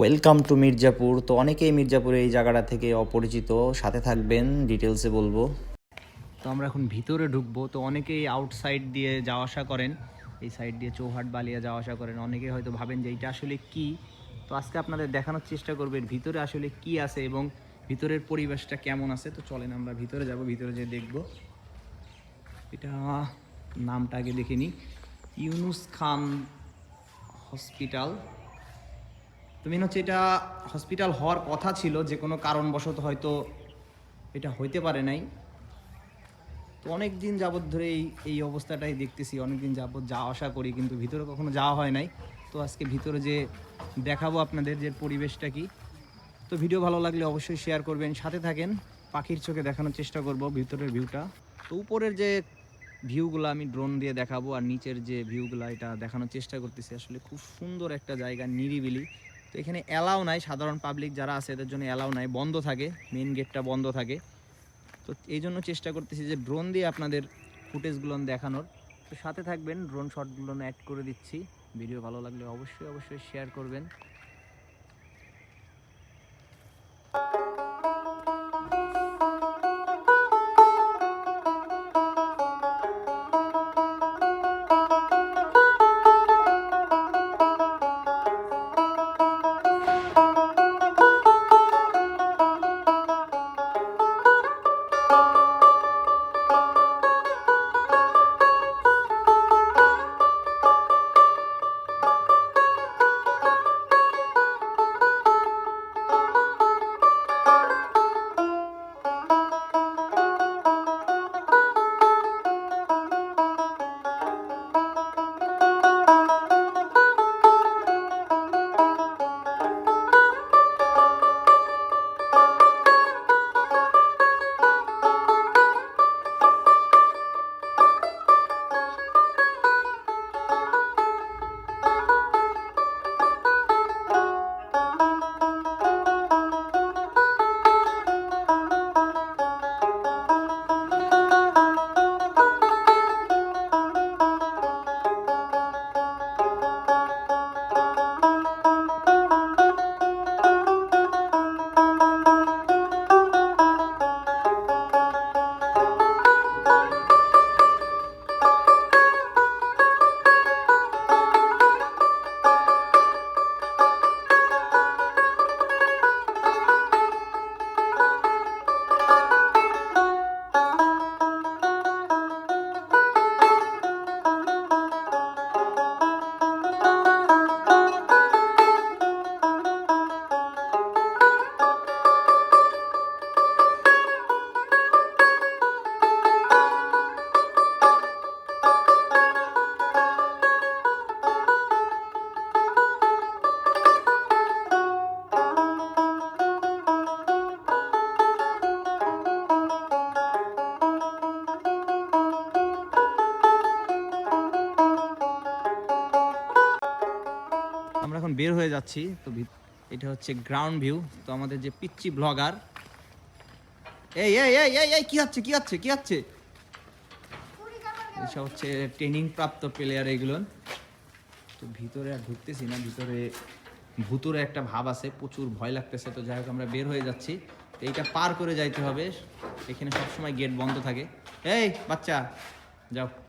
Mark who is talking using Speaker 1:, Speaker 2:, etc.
Speaker 1: Welcome to Mirzapur তো অনেকেই মির্জাপুরে এই জায়গাটা থেকে অপরিচিত। সাথে থাকবেন ডিটেলসে বলব। তো আমরা এখন ভিতরে ঢুকবো। তো অনেকেই আউটসাইড দিয়ে যাওয়া আসা করেন। এই সাইড দিয়ে চৌহাট বালিয়া যাওয়া আসা করেন। অনেকেই হয়তো ভাবেন যে এটা আসলে কি? তো আজকে আপনাদের দেখানোর চেষ্টা করব এর ভিতরে আসলে কি আছে এবং ভিতরের পরিবেশটা কেমন আছে। তো চলেন আমরা ভিতরে যাব, ভিতরে যে দেখব। এটা নামটা আগে দেখে নিই ইউনুস খান হসপিটাল। মেন হচ্ছে এটা হসপিটাল হওয়ার কথা ছিল, যে কোনো কারণবশত হয়তো এটা হইতে পারে নাই। তো অনেক দিন যাবৎ ধরে এই এই অবস্থাটাই দেখতেছি অনেক দিন যাবৎ যাওয়া আসা করি, কিন্তু ভিতরে কখনো যাওয়া হয় নাই। তো আজকে ভিতরে যে দেখাবো আপনাদের যে পরিবেশটা কি, তো ভিডিও ভালো লাগলে অবশ্যই শেয়ার করবেন, সাথে থাকেন, পাখির চোখে দেখানোর চেষ্টা করব ভিতরের ভিউটা তো উপরের যে ভিউগুলো আমি ড্রোন দিয়ে দেখাবো, আর নিচের যে ভিউগুলো এটা দেখানোর চেষ্টা করতেছি। আসলে খুব সুন্দর একটা জায়গা, নিরিবিলি। তো এখানে অ্যালাও নাই, সাধারণ পাবলিক যারা আছে এদের জন্য অ্যালাও নাই, বন্ধ থাকে মেন গেটটা বন্ধ থাকে। তো এই জন্য চেষ্টা করতেছি যে ড্রোন দিয়ে আপনাদের ফুটেজগুলো দেখানোর। তো সাথে থাকবেন ড্রোন শটগুলো অ্যাড করে দিচ্ছি। ভিডিও ভালো লাগলে অবশ্যই অবশ্যই শেয়ার করবেন। এখন বের হয়ে যাচ্ছি, তো এটা হচ্ছে গ্রাউন্ড ভিউ তো আমাদের যে পিচ্চি ব্লগার এই এই এই এই এই, কি হচ্ছে কি হচ্ছে কি হচ্ছে? এসব হচ্ছে ট্রেনিং প্রাপ্ত প্লেয়ার এগুলো। তো ভিতরে আর ঢুকতেছি না, ভিতরে ভুতুরে একটা ভাব আছে, প্রচুর ভয় লাগতেছে, তো যাই হোক আমরা বের হয়ে যাচ্ছি। তো এইটা পার করে যাইতে হবে, এখানে সবসময় গেট বন্ধ থাকে। এই, বাচ্চা, যাও।